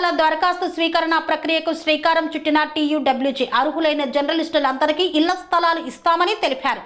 స్థలాల దరఖాస్తు స్వీకరణ ప్రక్రియకు శ్రీకారం చుట్టిన టీయూడబ్ల్యూజీ అర్హులైన జర్నలిస్టులందరికీ ఇళ్ళ స్థలాలు ఇస్తామని తెలిపారు.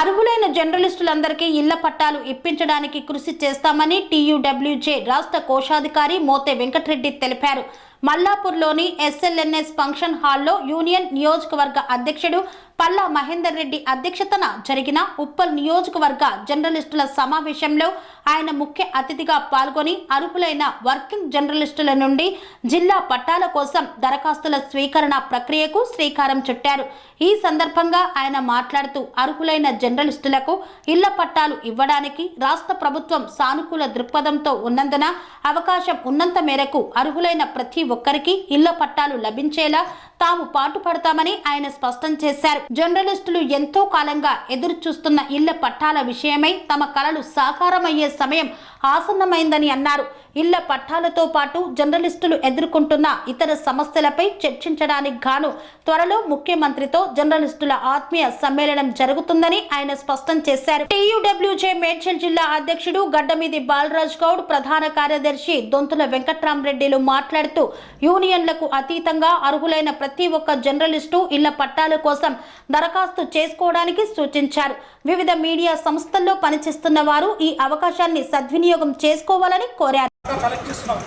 అర్హులైన జర్నలిస్టులందరికీ ఇళ్ళ పట్టాలు ఇప్పించడానికి కృషి చేస్తామని టీయూడబ్ల్యూజే రాష్ట్ర కోశాధికారి మోతే వెంకటరెడ్డి తెలిపారు. మల్లాపూర్లోని S L N S function హాల్లో యూనియన్ నియోజకవర్గ అధ్యక్షుడు పల్లా మహేందర్ రెడ్డి అధ్యక్షతన జరిగిన ఉప్పల్ నియోజకవర్గ జర్నలిస్టుల సమావేశంలో ఆయన ముఖ్య అతిథిగా పాల్గొని అర్హులైన వర్కింగ్ జర్నలిస్టుల నుండి జిల్లా పట్టాల కోసం దరఖాస్తుల స్వీకరణ ప్రక్రియకు శ్రీకారం చుట్టారు. ఈ సందర్భంగా ఆయన మాట్లాడుతూ అర్హులైన జర్నలిస్టులకు ఇళ్ళ పట్టాలు ఇవ్వడానికి రాష్ట్ర ప్రభుత్వం సానుకూల దృక్పథంతో ఉన్నందున అవకాశం ఉన్నంత మేరకు అర్హులైన ప్రతి ఒక్కరికి ఇళ్ళ పట్టాలు లభించేలా తాము పాటుపడతామని ఆయన స్పష్టం చేశారు. జర్నలిస్టులు ఎంతో కాలంగా ఎదురు చూస్తున్న ఇళ్ళ పట్టాల విషయమై తమ కలలు సాకారమయ్యే సమయం ఆసన్నమైందని అన్నారు. ఇళ్ళ పట్టాలతో పాటు జర్నలిస్టులు ఎదుర్కొంటున్న ఇతర సమస్యలపై చర్చించడానికి గాను త్వరలో ముఖ్యమంత్రితో జర్నలిస్టుల ఆత్మీయ సమ్మేళనం జరుగుతుందని ఆయన స్పష్టం చేశారు. టీయూడబ్ల్యూజే మేడ్చల్ జిల్లా అధ్యక్షుడు గడ్డమిది బాలరాజ్ గౌడ్ ప్రధాన కార్యదర్శి దొంతుల వెంకట్రామరెడ్డిలు మాట్లాడుతూ యూనియన్లకు అతీతంగా అర్హులైన ప్రతి ఒక్క జర్నలిస్టు ఇళ్ళ పట్టాల కోసం దరఖాస్తు చేసుకోవడానికి సూచించారు. వివిధ మీడియా సంస్థల్లో పనిచేస్తున్న వారు ఈ అవకాశాన్ని సద్వినియోగం చేసుకోవాలని కోరారు. కలెక్ట్ చేస్తున్నాం.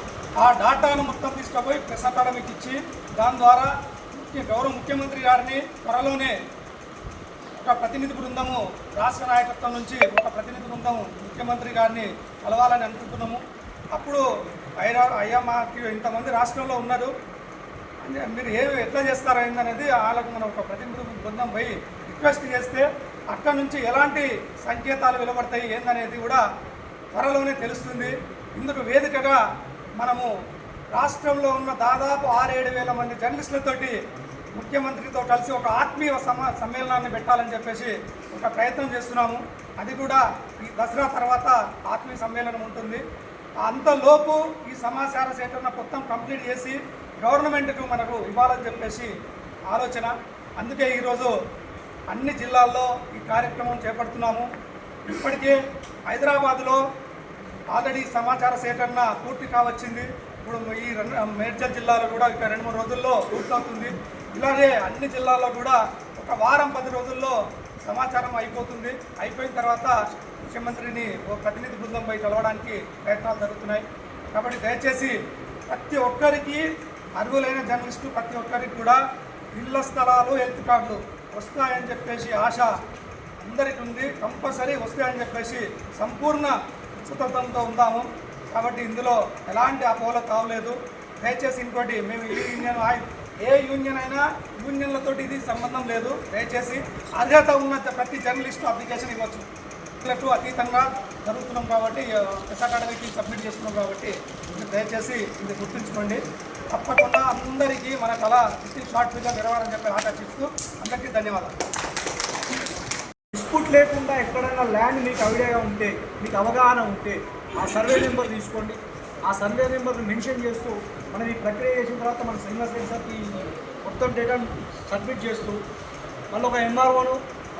ఆ డాటాను మొత్తం తీసుకుపోయి ప్రెస్ అకాడమీకి ఇచ్చి దాని ద్వారా గౌరవ ముఖ్యమంత్రి గారిని త్వరలోనే ఒక ప్రతినిధి బృందము రాష్ట్ర నాయకత్వం నుంచి ఒక ప్రతినిధి బృందం ముఖ్యమంత్రి గారిని కలవాలని అనుకుంటున్నాము. అప్పుడు అయ్యా అయ్యా మాకు ఇంతమంది రాష్ట్రంలో ఉన్నారు. మీరు ఏ ఎట్లా చేస్తారో వాళ్ళకు మనం ఒక ప్రతినిధి బృందం పోయి రిక్వెస్ట్ చేస్తే అక్కడ నుంచి ఎలాంటి సంకేతాలు వెలువడతాయి ఏందనేది కూడా త్వరలోనే తెలుస్తుంది. ఇందుకు వేదికగా మనము రాష్ట్రంలో ఉన్న దాదాపు ఆరేడు వేల మంది జర్నలిస్టులతోటి ముఖ్యమంత్రితో కలిసి ఒక ఆత్మీయ సమా సమ్మేళనాన్ని పెట్టాలని చెప్పేసి ఒక ప్రయత్నం చేస్తున్నాము. అది కూడా ఈ దసరా తర్వాత ఆత్మీయ సమ్మేళనం ఉంటుంది. అంతలోపు ఈ సమాచార సేకరణ మొత్తం కంప్లీట్ చేసి గవర్నమెంట్కు మనకు ఇవ్వాలని చెప్పేసి ఆలోచన. అందుకే ఈరోజు అన్ని జిల్లాల్లో ఈ కార్యక్రమం చేపడుతున్నాము. ఇప్పటికే హైదరాబాద్లో ఆల్రెడీ సమాచార సేకరణ పూర్తి కావచ్చింది. ఇప్పుడు ఈ రెండు మేడ్చల్ జిల్లాలో కూడా ఇక రెండు మూడు రోజుల్లో పూర్తవుతుంది ఇలాగే అన్ని జిల్లాల్లో కూడా ఒక వారం పది రోజుల్లో సమాచారం అయిపోతుంది. అయిపోయిన తర్వాత ముఖ్యమంత్రిని ఓ ప్రతినిధి బృందంపై కలవడానికి ప్రయత్నాలు జరుగుతున్నాయి. కాబట్టి దయచేసి ప్రతి ఒక్కరికి అర్హులైన జర్నలిస్టు ప్రతి ఒక్కరికి కూడా ఇళ్ళ స్థలాలు హెల్త్ కార్డులు వస్తాయని చెప్పేసి ఆశ అందరికీ ఉంది కంపల్సరీ వస్తాయని చెప్పేసి సంపూర్ణ ఉచితంతో ఉందాము కాబట్టి ఇందులో ఎలాంటి అపోహలు కావలేదు. దయచేసి ఇంకోటి మేము ఈ యూనియన్ ఏ యూనియన్ అయినా యూనియన్లతో ఇది సంబంధం లేదు. దయచేసి అర్హత ఉన్న ప్రతి జర్నలిస్టు అప్లికేషన్ ఇవ్వచ్చు. ఇట్లట్టు అతీతంగా జరుగుతున్నాం కాబట్టి ఎస్ అకాడమీకి సబ్మిట్ చేస్తున్నాం కాబట్టి మీరు దయచేసి ఇది గుర్తుంచుకోండి. తప్పకుండా అందరికీ మన కళ షార్ట్ ఫిల్గా నెరవేరని చెప్పి ఆకర్షిస్తూ అందరికీ ధన్యవాదాలు. డిస్ప్యూట్ లేకుండా ఎక్కడైనా ల్యాండ్ మీకు ఐడియా ఉంటే మీకు అవగాహన ఉంటే ఆ సర్వే నెంబర్ తీసుకోండి. ఆ సర్వే నెంబర్ని మెన్షన్ చేస్తూ మనం ఈ ప్రక్రియ చేసిన తర్వాత మన శ్రీనివాస్ రెడ్డి సార్కి మొత్తం డేటాను సబ్మిట్ చేస్తూ మళ్ళీ ఒక ఎంఆర్ఓను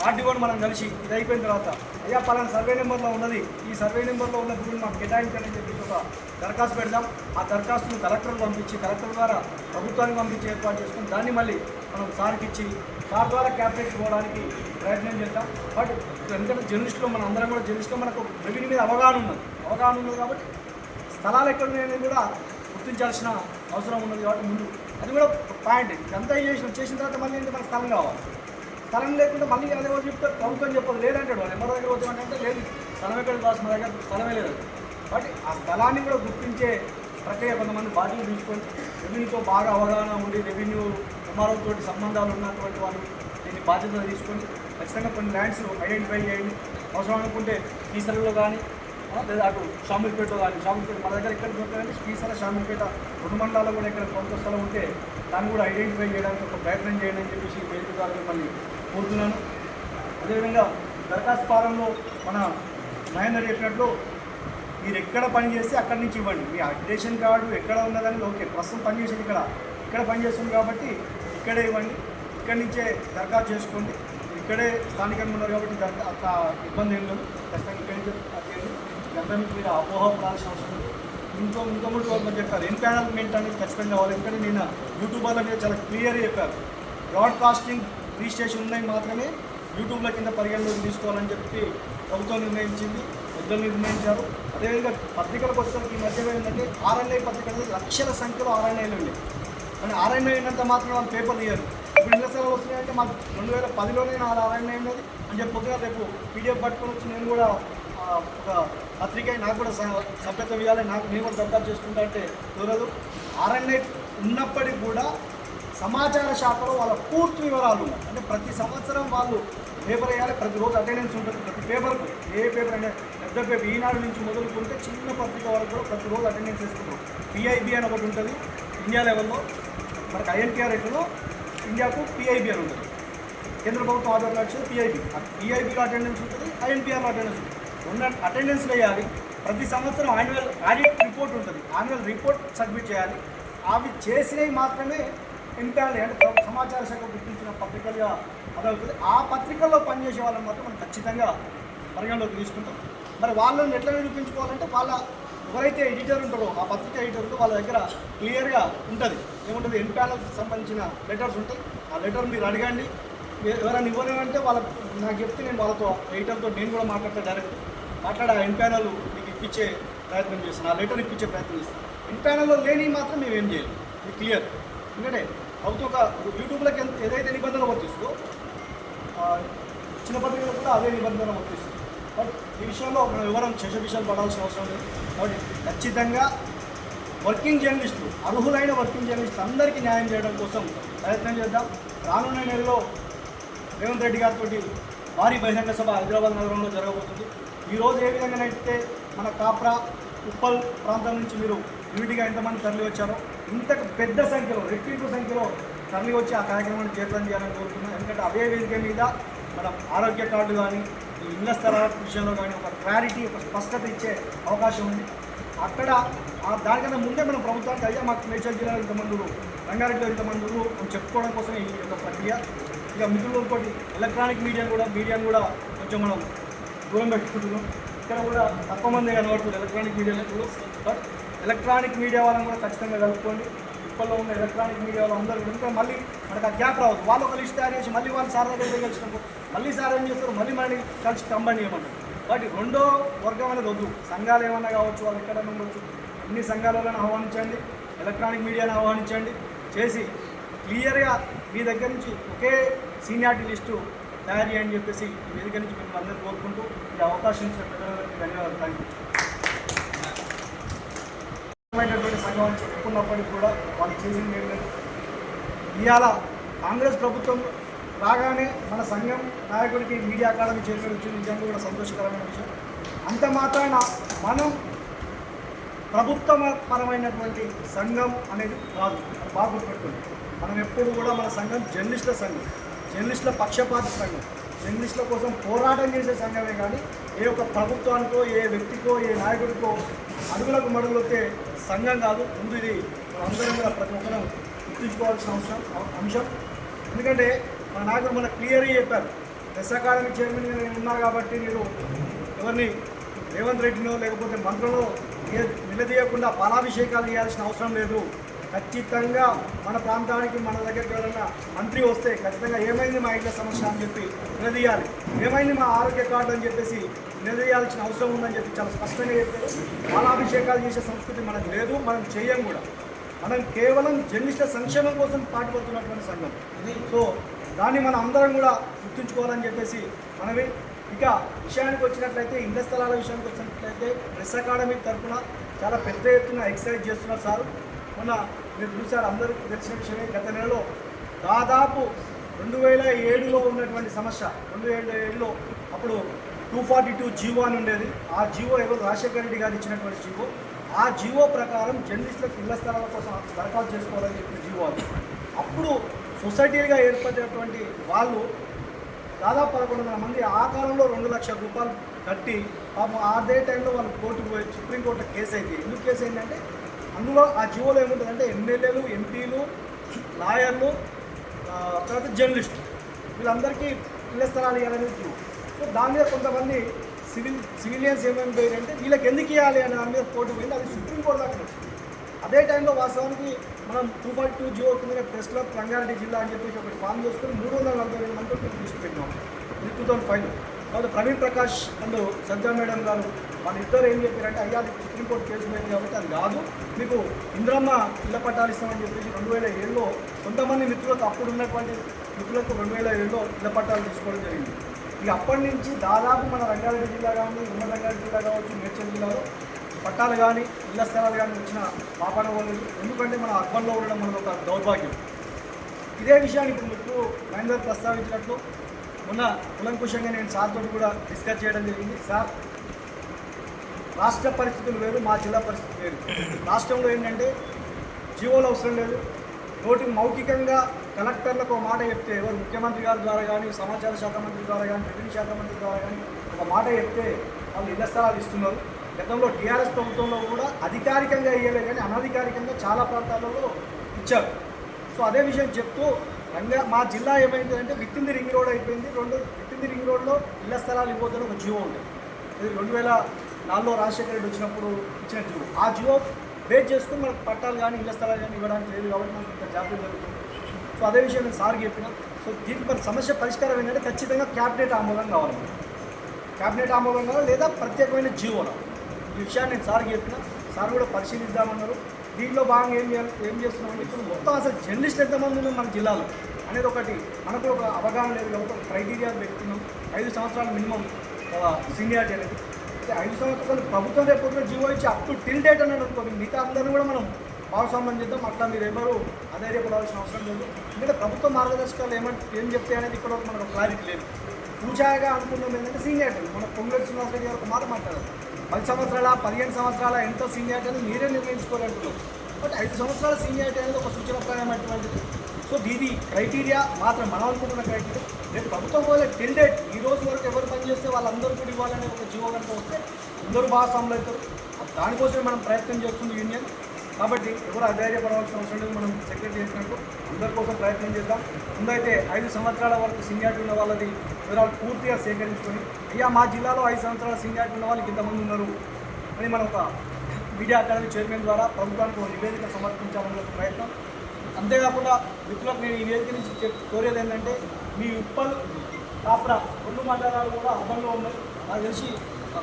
ఆర్డీఓను మనం కలిసి ఇది అయిపోయిన తర్వాత అయ్యా పలానా సర్వే నెంబర్లో ఉన్నది. ఈ సర్వే నెంబర్లో ఉన్న భూమిని మాకు కేటాయించండి అని చెప్పి ఒక దరఖాస్తు పెడదాం. ఆ దరఖాస్తును కలెక్టర్ పంపించి కలెక్టర్ ద్వారా ప్రభుత్వానికి పంపించి ఏర్పాటు చేసుకుని దాన్ని మళ్ళీ మనం సార్కి ఇచ్చి సార్ ద్వారా క్యాబినెట్ పోవడానికి ప్రయత్నం చేద్దాం. బట్ ఎందుకంటే జర్నలిస్టులో మన అందరం కూడా జర్నలిస్టులో మనకు రెవెన్యూ మీద అవగాహన ఉన్నది. అవగాహన ఉన్నది కాబట్టి స్థలాలు ఎక్కడ ఉన్నాయనేది కూడా గుర్తించాల్సిన అవసరం ఉన్నది కాబట్టి ముందు. అది కూడా పాయింట్. ఇదంతా చేసిన చేసిన తర్వాత మళ్ళీ ఏంటి? మనకు స్థలం కావాలి. స్థలం లేకుండా మళ్ళీ అదే వాళ్ళు చెప్తారు ప్రభుత్వం చెప్పదు. లేదంటాడు. వాళ్ళు ఎవరి దగ్గర వచ్చామంటే లేదు. స్థలం ఎక్కడ కాదు మా దగ్గర స్థలమే లేదు. కాబట్టి ఆ స్థలాన్ని కూడా గుర్తించే ప్రక్రియ కొంతమంది బాధ్యతలు తీసుకొని రెవెన్యూతో బాగా అవగాహన ఉండి రెవెన్యూ ఎంఆర్ఓ తోటి సంబంధాలు ఉన్నటువంటి వాళ్ళు దీన్ని బాధ్యత తీసుకొని ఖచ్చితంగా కొన్ని ల్యాండ్స్ ఐడెంటిఫై చేయండి. అవసరం అనుకుంటే ఈసలలో కానీ లేదా అటు షామిల్పేటలో కానీ షామిల్పేట మన దగ్గర ఎక్కడ దొరకాలంటే శ్రీసర షామిల్పేట రెండు మండలాల్లో కూడా ఇక్కడ కొంత స్థలం ఉంటే దాన్ని కూడా ఐడెంటిఫై చేయడానికి ఒక ప్రయత్నం చేయండి అని చెప్పేసి వేదిక ద్వారా మళ్ళీ కోరుతున్నాను. అదేవిధంగా దరఖాస్తు ఫారంలో మన మహేందర్ చెప్పినట్లు మీరు ఎక్కడ పని చేస్తే అక్కడి నుంచి ఇవ్వండి. మీ అగ్రేషన్ కార్డు ఎక్కడ ఉన్నదని ఓకే ప్రస్తుతం పని చేసేది ఇక్కడ. ఇక్కడ పని చేస్తుంది కాబట్టి ఇక్కడే ఇవ్వండి. ఇక్కడి నుంచే దరఖాస్తు చేసుకోండి. ఇక్కడే స్థానికంగా ఉన్నారు కాబట్టి దాంట్లో అంత ఇబ్బంది ఏం లేదు. ఖచ్చితంగా ఇక్కడి నుంచి అదేది మీద అపోహ పడాల్సిన అవసరం లేదు. ఇంకో ఇంకో మూడు వాళ్ళు చెప్పారు ఎన్పానల్మెంట్ అనేది ఖచ్చితంగా కావాలి ఎందుకంటే నేను యూట్యూబర్ల మీద చాలా క్లియర్గా చెప్పారు. బ్రాడ్కాస్టింగ్ రిజిస్ట్రేషన్ ఉన్నాయి మాత్రమే. యూట్యూబ్ల కింద పరిగణలోకి తీసుకోవాలని చెప్పి ప్రభుత్వం నిర్ణయించింది. పెద్దలు నిర్ణయించారు. అదేవిధంగా పత్రికలకు వచ్చేసరికి ఈ మధ్యలో ఏంటంటే ఆర్ఎన్ఐ పత్రికలు లక్షల సంఖ్యలో ఆర్ఎన్ఐలు ఉన్నాయి కానీ ఆర్ఎన్ఐ అయినంత మాత్రం వాళ్ళు పేపర్ తీయరు. ఇప్పుడు ఇళ్ళ సెలవులు వస్తున్నాయంటే మాకు రెండు వేల పదిలోనే నా ఆర్ఎన్ఐ ఉన్నది. అని చెప్పి పొద్దున రేపు పీడిఎఫ్ పట్టుకొని వచ్చి నేను కూడా ఒక పత్రిక నాకు కూడా స- సభ్యత్వం ఇవ్వాలి. నాకు నేను కూడా దరఖాస్తు చేసుకుంటా అంటే కుదరదు ఆర్ఎన్ఐ ఉన్నప్పటికీ కూడా సమాచార శాఖలో వాళ్ళ పూర్తి వివరాలు ఉన్నాయి. అంటే ప్రతి సంవత్సరం వాళ్ళు పేపర్ వేయాలి ప్రతిరోజు అటెండెన్స్ ఉంటుంది. ప్రతి పేపర్కు ఏ పేపర్ అంటే పెద్ద పేపర్ ఈనాడు నుంచి మొదలుకుంటే చిన్న పత్రిక వరకు కూడా ప్రతిరోజు అటెండెన్స్ ఇస్తున్నారు పిఐబి అని ఒకటి ఉంటుంది ఇండియా లెవెల్లో. మనకి ఐఎన్టీఆర్ ఎట్లో ఇండియాకు పిఐబి అని ఉంటుంది. కేంద్ర ప్రభుత్వం ఆధార్ వచ్చేది పిఐబి పిఐబిలో అటెండెన్స్ ఉంటుంది ఐఎన్టీఆర్లో అటెండెన్స్ ఉంటుంది. ఉన్న అటెండెన్స్ వేయాలి. ప్రతి సంవత్సరం యాన్యువల్ ఆడిట్ రిపోర్ట్ ఉంటుంది. యాన్యువల్ రిపోర్ట్ సబ్మిట్ చేయాలి. అవి చేసినవి మాత్రమే ఎంపాలి అంటే సమాచార శాఖ గుర్తించిన పత్రికలుగా అదవుతుంది ఆ పత్రికల్లో పనిచేసే వాళ్ళని మాత్రం మనం ఖచ్చితంగా పరిగణలోకి తీసుకుంటాం. మరి వాళ్ళని ఎట్లా నిరూపించుకోవాలంటే వాళ్ళ ఎవరైతే ఎడిటర్ ఉంటారో ఆ పత్రిక ఎడిటర్ ఉందో వాళ్ళ దగ్గర క్లియర్గా ఉంటుంది. ఏముంటుంది? ఎంపాలకు సంబంధించిన లెటర్స్ ఉంటాయి. ఆ లెటర్ మీరు అడగండి. ఎవరైనా ఇవ్వలేమంటే వాళ్ళ నాకు చెప్తే నేను వాళ్ళతో ఎడిటర్తో నేను కూడా మాట్లాడతా డైరెక్ట్. మాట్లాడే ఆ ఎంపానల్ మీకు ఇప్పించే ప్రయత్నం చేస్తాను. ఆ లెటర్ ఇప్పించే ప్రయత్నం చేస్తాను. ఎంపానల్లో లేని మాత్రం మేము ఏం చేయాలి. ఇది క్లియర్. ఎందుకంటే ప్రభుత్వం ఒక యూట్యూబ్లోకి ఎంత ఏదైతే నిబంధన వర్తిస్తుందో చిన్న పత్రికలు కూడా అదే నిబంధన వర్తిస్తుంది. బట్ ఈ విషయంలో మనం వివరం చేసే విషయాలు పడాల్సిన అవసరం లేదు. కాబట్టి ఖచ్చితంగా వర్కింగ్ జర్నలిస్టులు అర్హులైన వర్కింగ్ జర్నలిస్టులు అందరికీ న్యాయం చేయడం కోసం ప్రయత్నం చేద్దాం. రానున్న నెలలో రేవంత్ రెడ్డి గారితో భారీ బహిరంగ సభ హైదరాబాద్ నగరంలో జరగబోతుంది. ఈరోజు ఏ విధంగానైతే మన కాప్రా ఉప్పల్ ప్రాంతం నుంచి మీరు యూనిటీగా ఎంతమంది తరలి వచ్చారో ఇంత పెద్ద సంఖ్యలో రెట్టింపు సంఖ్యలో తరలి వచ్చి ఆ కార్యక్రమాన్ని చేపడం చేయాలని కోరుతున్నాం. ఎందుకంటే అదే వేదిక మీద మనం ఆరోగ్య కార్డు కానీ ఈ ఇళ్ళ స్థలాల విషయంలో కానీ ఒక క్లారిటీ ఒక స్పష్టత ఇచ్చే అవకాశం ఉంది. అక్కడ ఆ దానికన్నా ముందే మనం ప్రభుత్వానికి అయ్యా మాకు మేడ్చల్ జిల్లాలో ఇంతమంది ఉన్నారు, రంగారెడ్డిలో ఇంతమంది ఉన్నారు అని చెప్పుకోవడం కోసం ఈ యొక్క ప్రక్రియ. ఇక మిత్రులతో ఎలక్ట్రానిక్ మీడియా కూడా మీడియాను కూడా కొంచెం మనం దూరం పెట్టుకుంటున్నాం. ఇక్కడ కూడా తక్కువ మంది కనబడుతుంది ఎలక్ట్రానిక్ మీడియాలో బట్ ఎలక్ట్రానిక్ మీడియా వాళ్ళని కూడా ఖచ్చితంగా కలుపుకోండి. ఇప్పట్లో ఉన్న ఎలక్ట్రానిక్ మీడియా వాళ్ళు అందరూ ఎందుకంటే మళ్ళీ మనకు ఆ గ్యాప్ రావద్దు. వాళ్ళు ఒక లిస్ట్ తయారు చేసి మళ్ళీ వాళ్ళు సార్ దగ్గర కలిసినప్పుడు మళ్ళీ సార్ ఏం చేస్తారు? మళ్ళీ మనకి కలిసి కంబైన్ చేయమంటారు. బట్ రెండో వర్గం అనేది వద్దు. సంఘాలు ఏమన్నా కావచ్చు వాళ్ళు ఎక్కడ ఉండొచ్చు అన్ని సంఘాలను ఆహ్వానించండి. ఎలక్ట్రానిక్ మీడియాను ఆహ్వానించండి. చేసి క్లియర్గా మీ దగ్గర నుంచి ఒకే సీనియారిటీ లిస్టు తయారు చేయని చెప్పేసి వేదిక నుంచి మేము అందరూ కోరుకుంటూ ఈ అవకాశం ఇచ్చిన ధన్యవాదాలు. థ్యాంక్ యూ సంఘం చెప్పుకున్నప్పటికీ కూడా వాళ్ళు చేసింది ఏంటంటే లేదు ఇవాళ కాంగ్రెస్ ప్రభుత్వం రాగానే మన సంఘం నాయకుడికి మీడియా అకాడమీ చైర్మన్ వచ్చింది. నిజంగా కూడా సంతోషకరమైన విషయం. అంత మాత్రాన మనం ప్రభుత్వ పరమైనటువంటి సంఘం అనేది కాదు. అది బాగా గుర్తుపెట్టుకోండి మనం ఎప్పుడు కూడా మన సంఘం జర్నలిస్టుల సంఘం జర్నలిస్టుల పక్షపాత సంఘం జర్నలిస్టుల కోసం పోరాటం చేసే సంఘమే కానీ ఏ ఒక్క ప్రభుత్వానికో ఏ వ్యక్తికో ఏ నాయకుడికో అడుగులకు మడుగులొత్తే సంఘం కాదు. ముందు ఇది అందరం కూడా ప్రతి ఒక్కరం గుర్తించుకోవాల్సిన అవసరం అంశం. ఎందుకంటే మన నాయకుడు మన క్లియర్గా చెప్పారు. ప్రెస్ అకాడమీ చైర్మన్ నేను ఉన్నా కాబట్టి మీరు ఎవరిని రేవంత్ రెడ్డినో లేకపోతే మంత్రులను నిలదీయకుండా పాలాభిషేకాలు చేయాల్సిన అవసరం లేదు. ఖచ్చితంగా మన ప్రాంతానికి మన దగ్గరికి ఎవరైనా మంత్రి వస్తే ఖచ్చితంగా ఏమైంది మా ఇంట్లో సమస్య అని చెప్పి నిలదీయాలి. ఏమైంది మా ఆరోగ్య కార్డు అని చెప్పేసి నిలదీయాల్సిన అవసరం ఉందని చెప్పి చాలా స్పష్టంగా చెప్పారు. పాలాభిషేకాలు చేసే సంస్కృతి మనకు లేదు మనం చేయం కూడా. మనం కేవలం జర్నలిస్టుల సంక్షేమం కోసం పాటుపడుతున్నటువంటి సంఘం. సో దాన్ని మనం అందరం కూడా గుర్తుంచుకోవాలని చెప్పేసి మనవి. ఇక విషయానికి వచ్చినట్లయితే ఇళ్ళ స్థలాల విషయానికి వచ్చినట్లయితే ప్రెస్ అకాడమీ తరఫున చాలా పెద్ద ఎత్తున ఎక్సర్సైజ్ చేస్తున్నారు సార్. మొన్న మీరు చూసారు అందరికీ తెలిసిన విషయమే గత నెలలో దాదాపు రెండు వేల ఏడులో ఉన్నటువంటి సమస్య రెండు వేల ఏడులో అప్పుడు టూ ఫార్టీ టూ జీవో అని ఉండేది. ఆ జీవో ఎవరు? రాజశేఖర రెడ్డి గారు ఇచ్చినటువంటి జీవో ఆ జీవో ప్రకారం జర్నలిస్టులకు ఇళ్ళ స్థలాల కోసం దరఖాస్తు చేసుకోవాలని చెప్పిన జీవో అది. అప్పుడు సొసైటీగా ఏర్పడినటువంటి వాళ్ళు దాదాపు పదకొండు వందల మంది ఆ కాలంలో రెండు లక్షల రూపాయలు కట్టి పాపం అదే టైంలో వాళ్ళు కోర్టుకు పోయి సుప్రీంకోర్టులో కేసు అయింది ఎందుకు కేసు అయిందంటే అందులో ఆ జీవోలో ఏముంటుందంటే ఎమ్మెల్యేలు ఎంపీలు లాయర్లు తర్వాత జర్నలిస్టులు వీళ్ళందరికీ ఇళ్ళ స్థలాలు ఇవ్వాలని సో దాని మీద కొంతమంది సివిల్ సివిలియన్స్ ఏమేమి పోయారంటే వీళ్ళకి ఎందుకు ఇవ్వాలి అనే దాని మీద కోర్టు పోయింది. అది సుప్రీంకోర్టు దాకా అదే టైంలో వాస్తవానికి మనం టూ ఫార్టీ టూ జీవో కింద ప్రెస్ క్లబ్ రంగారెడ్డి జిల్లా అని చెప్పేసి ఒకటి ఫామ్ చేసుకుని మూడు వందల నలభై ఐదు మందితో తీసుకుపెట్టినాం ఇది టూ థౌసండ్ ఫైవ్. తర్వాత ప్రవీణ్ ప్రకాష్ అండ్ సజ్జా మేడం గారు మన ఇద్దరు ఏం చెప్పారంటే అయ్యా అది సుప్రీంకోర్టు కేసు పోయింది కాబట్టి అది కాదు. మీకు ఇంద్రమ్మ ఇళ్ళ పట్టాలు ఇస్తామని చెప్పేసి రెండు వేల ఏడులో కొంతమంది మిత్రులకు అప్పుడు ఉన్నటువంటి మిత్రులకు రెండు వేల ఏడులో ఇళ్ళ పట్టాలు తీసుకోవడం జరిగింది. ఇక అప్పటి నుంచి దాదాపు మన రంగారెడ్డి జిల్లా కానీ ఉన్న రంగారెడ్డి జిల్లా కావచ్చు మేడ్చల్ జిల్లాలో పట్టాలు కానీ ఇళ్ళ స్థలాలు కానీ వచ్చిన పాపన వాళ్ళు ఎందుకంటే మన అర్బన్లో ఉండడం మనకు ఒక దౌర్భాగ్యం. ఇదే విషయాన్ని ఇప్పుడు మీకు మహేందర్ ప్రస్తావించినట్లు మొన్న కులంకుశంగా నేను సార్ కూడా డిస్కస్ చేయడం జరిగింది. సార్ రాష్ట్ర పరిస్థితులు వేరు మా జిల్లా పరిస్థితి వేరు. రాష్ట్రంలో ఏంటంటే జీవోలు అవసరం లేదు. నోటి మౌఖికంగా కలెక్టర్లకు ఒక మాట చెప్తే ఎవరు ముఖ్యమంత్రి గారి ద్వారా కానీ సమాచార శాఖ మంత్రి ద్వారా కానీ రెవెన్యూ శాఖ మంత్రి ద్వారా కానీ ఒక మాట చెప్తే వాళ్ళు ఇళ్ళ స్థలాలు ఇస్తున్నారు. గతంలో టీఆర్ఎస్ ప్రభుత్వంలో కూడా అధికారికంగా ఇవ్వలేదు కానీ అనధికారికంగా చాలా ప్రాంతాలలో ఇచ్చారు. సో అదే విషయం చెప్తూ రంగా మా జిల్లా ఏమైంది అంటే within the ring road అయిపోయింది. రెండు విత్ ఇన్ ది రింగ్ రోడ్లో ఇళ్ళ స్థలాలు ఇవ్వద్దని ఒక జీవో ఉంటుంది. ఇది రెండు వేల నాలుగులో రాజశేఖర రెడ్డి వచ్చినప్పుడు ఇచ్చిన జీవో ఆ జీవో బేట్ చేసుకుని మనకు పట్టాలు కానీ ఇళ్ళ స్థలాలు కానీ ఇవ్వడానికి లేదు కాబట్టి మనకు ఇంత జాబితా జరుగుతుంది సో అదే విషయం నేను సార్కి చెప్పిన. సో దీనికి మన సమస్య పరిష్కారం ఏంటంటే ఖచ్చితంగా క్యాబినెట్ ఆమోదం కావాలి. క్యాబినెట్ ఆమోదం కావాలి లేదా ప్రత్యేకమైన జీవోన ఈ విషయాన్ని నేను సార్కి చెప్పిన. సార్ కూడా పరిశీలిద్దామన్నారు. దీంట్లో భాగంగా ఏం చేయాలి ఏం చేస్తున్నామంటే ఇప్పుడు మొత్తం అసలు జర్నలిస్ట్ ఎంతమంది ఉన్నారు మన జిల్లాలో అనేది ఒకటి. మనకు ఒక అవగాహన లేదు కాబట్టి ఒక క్రైటీరియా పెట్టుకున్నాం. ఐదు సంవత్సరాలు మినిమం సీనియారిటీ అనేది. ఐదు సంవత్సరాలు ప్రభుత్వం రేపు జీవో ఇచ్చి అప్ టు టిల్ డేట్ అని అనుకోండి. మిగతా అందరినీ కూడా మనం భాగస్వామ్యం చేద్దాం అట్లా మీరు ఎవరు అధైర్యపడాల్సిన అవసరం లేదు. ఎందుకంటే ప్రభుత్వ మార్గదర్శకాలు ఏమంటే ఏం చెప్తాయి అనేది ఇక్కడ మనకు క్లారిటీ లేదు. పూజాగా అనుకున్నాం ఏంటంటే సీనియారిటీ మన పొంగల్ శ్రీనివాస రెడ్డి గారు ఒక మాట మాట్లాడారు. పది సంవత్సరాల పదిహేను సంవత్సరాల ఎంత సీనియారిటీ అనేది మీరే నిర్ణయించుకోవాలంటున్నారు బట్ ఐదు సంవత్సరాల సీనియారిటీ అనేది ఒక సూచనప్రాయమైనటువంటిది సో దీని క్రైటీరియా మాత్రం మనం అనుకుంటున్న క్రైటీరియా రేపు ప్రభుత్వం కూడా టిల్ డేట్ ఈ రోజు వరకు ఎవరు పనిచేస్తే వాళ్ళందరూ కూడా ఇవ్వాలనే ఒక జీవో కనుక వస్తే అందరూ భాగస్వాములు అవుతారు. దానికోసమే మనం ప్రయత్నం చేస్తుంది యూనియన్ కాబట్టి ఎవరు అధైర్యపడవలసిన అవసరం లేదు మనం సెక్రటరీ చేసినట్టు అందరి కోసం ప్రయత్నం చేద్దాం. ముందైతే ఐదు సంవత్సరాల వరకు సీనియారిటీ ఉన్న వాళ్ళది వివరాలు పూర్తిగా సేకరించుకొని అయ్యా మా జిల్లాలో ఐదు సంవత్సరాల సీనియారిటీ ఉన్న వాళ్ళకి ఇంతమంది ఉన్నారు అని మనం ఒక మీడియా అకాడమీ చైర్మన్ ద్వారా ప్రభుత్వానికి ఒక నివేదిక సమర్పించాలన్న ప్రయత్నం అంతేకాకుండా మిత్రులకు నేను ఈ వేదిక నుంచి కోరేది ఏంటంటే మీ ఉప్పల్ కాప్రా రెండు మండలాలు కూడా అర్బన్లో ఉన్నాయి. నాకు తెలిసి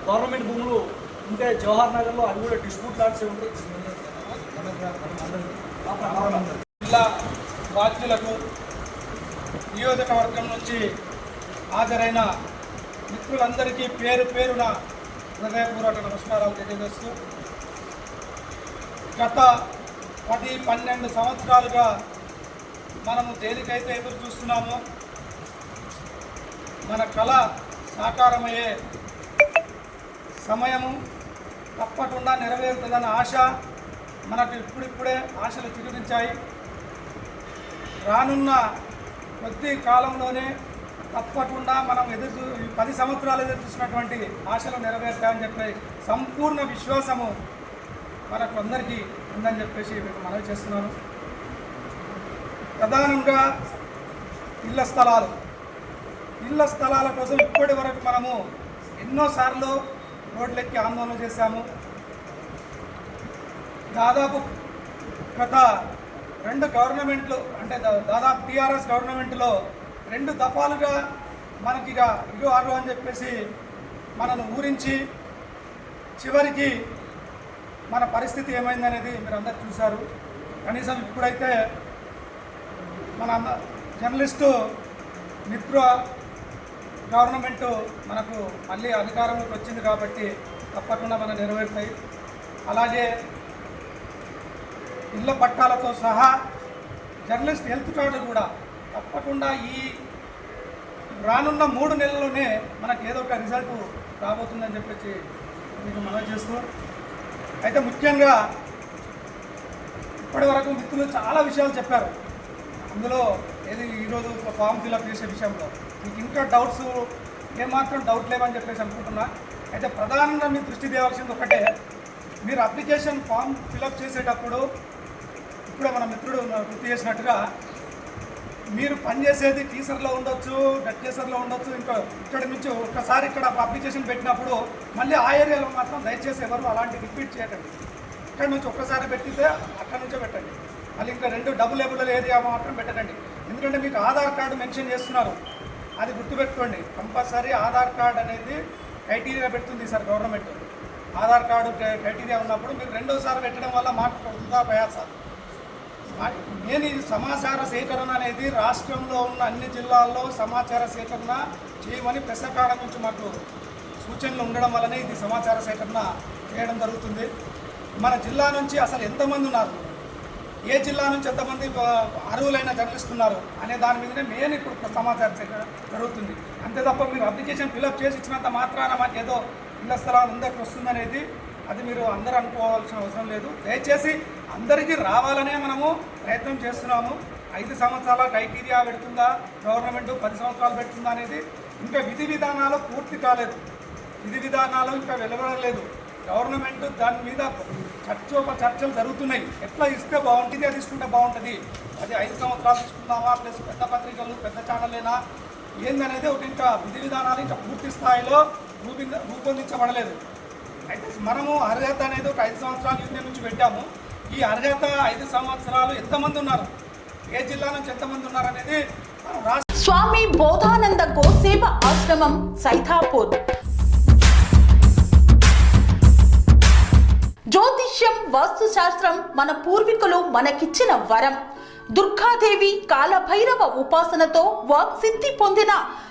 గవర్నమెంట్ భూములు ఉంటే జవహర్ నగర్లో అది కూడా డిస్ప్యూట్ లాట్సే ఉంటాయి జిల్లా బాధ్యులకు నియోజకవర్గం నుంచి హాజరైన మిత్రులందరికీ పేరు పేరున హృదయపూర్వక నమస్కారాలు తెలియజేస్తూ గత పది పన్నెండు సంవత్సరాలుగా మనము దేనికైతే ఎదురు చూస్తున్నామో. మన కళ సాకారమయ్యే సమయము తప్పకుండా నెరవేరుతుందన్న ఆశ మనకు ఇప్పుడిప్పుడే ఆశలు చిగురించాయి. రానున్న కొద్ది కాలంలోనే తప్పకుండా మనం ఎదురు చూ- పది సంవత్సరాలు ఎదురు చూసినటువంటి ఆశలు నెరవేరుతాయని చెప్పే సంపూర్ణ విశ్వాసము మనకు అందరికీ ఉందని చెప్పేసి మీకు మనవి చేస్తున్నాను. ప్రధానంగా ఇళ్ళ స్థలాలు. ఇళ్ళ స్థలాల కోసం ఇప్పటి వరకు మనము ఎన్నోసార్లు రోడ్లెక్కి ఆందోళన చేశాము. దాదాపు గత రెండు గవర్నమెంట్లు అంటే దా- దాదాపు టీఆర్ఎస్ గవర్నమెంట్లో రెండు దఫాలుగా మనకి ఇక ఇరు ఆరు అని చెప్పేసి మనను ఊరించి చివరికి మన పరిస్థితి ఏమైందనేది మీరు అందరు చూశారు. కనీసం ఇప్పుడైతే మన జర్నలిస్టు మిత్ర గవర్నమెంట్ మనకు మళ్ళీ అధికారంలోకి వచ్చింది కాబట్టి తప్పకుండా మనం నెరవేరుతాయి. అలాగే ఇళ్ళ పట్టాలతో సహా జర్నలిస్ట్ హెల్త్ కార్డు కూడా తప్పకుండా ఈ రానున్న మూడు నెలల్లోనే మనకు ఏదో ఒక రిజల్ట్ రాబోతుందని చెప్పేసి మీకు మనం చేస్తూ అయితే ముఖ్యంగా ఇప్పటి వరకు మిత్రులు చాలా విషయాలు చెప్పారు. అందులో ఏది ఈరోజు ఫామ్ ఫిలప్ చేసే విషయంలో. మీకు ఇంకా డౌట్స్ ఏమాత్రం డౌట్ లేవని చెప్పేసి అనుకుంటున్నా. అయితే ప్రధానంగా మీ దృష్టి తేవాల్సింది ఒకటే. మీరు అప్లికేషన్ ఫామ్ ఫిలప్ చేసేటప్పుడు ఇప్పుడే మన మిత్రుడు గుర్తు చేసినట్టుగా మీరు పనిచేసేది టీసర్లో ఉండొచ్చు డెట్ టీచర్లో ఉండొచ్చు ఇంకా ఇక్కడ నుంచి ఒకసారి ఇక్కడ అప్లికేషన్ పెట్టినప్పుడు మళ్ళీ ఆ ఏరియాలో మాత్రం దయచేసి ఎవరు అలాంటి రిపీట్ చేయకండి. ఇక్కడ నుంచి ఒక్కసారి పెట్టితే అక్కడ నుంచే పెట్టండి. మళ్ళీ ఇంకా రెండు డబుల్ ఏబుల్ ఏరియా మాత్రం పెట్టకండి. ఎందుకంటే మీకు ఆధార్ కార్డు మెన్షన్ చేస్తున్నారు. అది గుర్తుపెట్టుకోండి. కంపల్సరీ ఆధార్ కార్డు అనేది క్రైటీరియా పెడుతుంది sir government. Aadhaar card criteria ఉన్నప్పుడు మీరు రెండోసారి పెట్టడం వల్ల మాకు పడుతుందా ప్రయాసాలు నేను ఇది సమాచార సేకరణ అనేది రాష్ట్రంలో ఉన్న అన్ని జిల్లాల్లో సమాచార సేకరణ చేయమని ప్రెస్ అకాడమీ నుంచి మాకు సూచనలు ఉండడం వల్లనే ఇది సమాచార సేకరణ చేయడం జరుగుతుంది. మన జిల్లా నుంచి అసలు ఎంతమంది ఉన్నారు? ఏ జిల్లా నుంచి ఎంతమంది అరువులైనా అర్హులైన జర్నలిస్ట్ ఉన్నారు అనే దాని మీదనే మెయిన్ ఇప్పుడు సమాచార సేకరణ జరుగుతుంది. అంతే తప్ప మీరు అప్లికేషన్ ఫిలప్ చేసి ఇచ్చినంత మాత్రాన మాకు ఏదో ఇళ్ళ స్థలాలు అందరికి వస్తుందనేది అది మీరు అందరూ అనుకోవాల్సిన అవసరం లేదు. దయచేసి అందరికీ రావాలనే మనము ప్రయత్నం చేస్తున్నాము. ఐదు సంవత్సరాల క్రైటీరియా పెడుతుందా? గవర్నమెంట్ పది సంవత్సరాలు పెడుతుందా అనేది ఇంకా విధి విధానాలు పూర్తి కాలేదు. విధి విధానాలు ఇంకా వెలువడలేదు గవర్నమెంట్ దాని మీద చర్చోప చర్చలు జరుగుతున్నాయి. ఎట్లా ఇస్తే బాగుంటుంది అది తీసుకుంటే బాగుంటుంది. అది ఐదు సంవత్సరాలు తీసుకుందామా? ప్లస్ పెద్ద పత్రికలు పెద్ద ఛానలేనా ఏందనేది ఒక ఇంకా విధి విధానాలు ఇంకా పూర్తి స్థాయిలో రూపొందించబడలేదు. అయితే మనము అర్హత అనేది ఒక ఐదు సంవత్సరాల యూనియన్ నుంచి పెట్టాము. ఈ అర్హత ఐదు సంవత్సరాలు ఎంతమంది ఉన్నారు? ఏ జిల్లా నుంచి ఎంతమంది ఉన్నారు అనేది స్వామి బోధానంద గోసేవ ఆశ్రమం సైథాపూర్ జ్యోతిష్యం వాస్తుశాస్త్రం మన పూర్వీకులు మనకిచ్చిన వరం. దుర్గాదేవి కాలభైరవ ఉపాసనతో వాక్సిద్ధి పొందిన